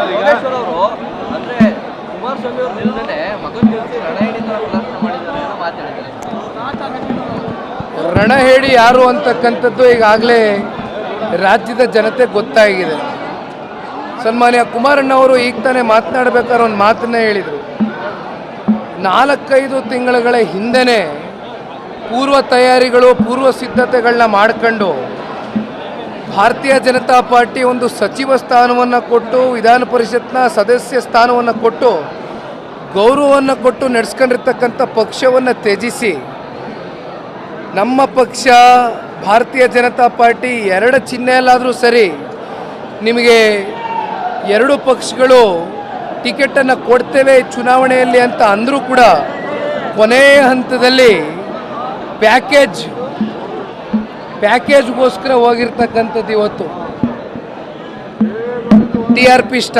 ಅವರು ಅಂದ್ರೆ ಕುಮಾರಸ್ವಾಮಿ ಅವರು ರಣಹಿಡಿ ತರ ಮಾಡಿದ್ದಾರೆ ಅಂತ ಮಾತಾಡಿದ್ದಾರೆ ರಣಹೇಡಿ ಯಾರು ಅಂತಕ್ಕಂಥದ್ದು ಈಗಾಗಲೇ ರಾಜ್ಯದ ಜನತೆ ಗೊತ್ತಾಗಿದೆ. ಸನ್ಮಾನ್ಯ ಕುಮಾರಣ್ಣವರು ಈಗ ತಾನೇ ಮಾತನಾಡಬೇಕಾದ್ರೆ ಒಂದು ಮಾತನ್ನ ಹೇಳಿದರು. ನಾಲ್ಕೈದು ತಿಂಗಳುಗಳ ಹಿಂದೆನೇ ಪೂರ್ವ ತಯಾರಿಗಳು, ಪೂರ್ವ ಸಿದ್ಧತೆಗಳನ್ನ ಮಾಡ್ಕೊಂಡು ಭಾರತೀಯ ಜನತಾ ಪಾರ್ಟಿ ಒಂದು ಸಚಿವ ಸ್ಥಾನವನ್ನು ಕೊಟ್ಟು ವಿಧಾನ ಪರಿಷತ್ನ ಸದಸ್ಯ ಸ್ಥಾನವನ್ನು ಕೊಟ್ಟು ಗೌರವವನ್ನು ಕೊಟ್ಟು ನಡೆಸ್ಕೊಂಡಿರ್ತಕ್ಕಂಥ ಪಕ್ಷವನ್ನು ತ್ಯಜಿಸಿ, ನಮ್ಮ ಪಕ್ಷ, ಭಾರತೀಯ ಜನತಾ ಪಾರ್ಟಿ ಎರಡು ಚಿಹ್ನೆಯಲ್ಲಾದರೂ ಸರಿ ನಿಮಗೆ ಎರಡು ಪಕ್ಷಗಳು ಟಿಕೆಟನ್ನು ಕೊಡ್ತೇವೆ ಚುನಾವಣೆಯಲ್ಲಿ ಅಂತ ಅಂದರೂ ಕೂಡ ಕೊನೆಯ ಹಂತದಲ್ಲಿ ಪ್ಯಾಕೇಜ್ ಪ್ಯಾಕೇಜ್ಗೋಸ್ಕರ ಹೋಗಿರ್ತಕ್ಕಂಥದ್ದು ಇವತ್ತು. T R P star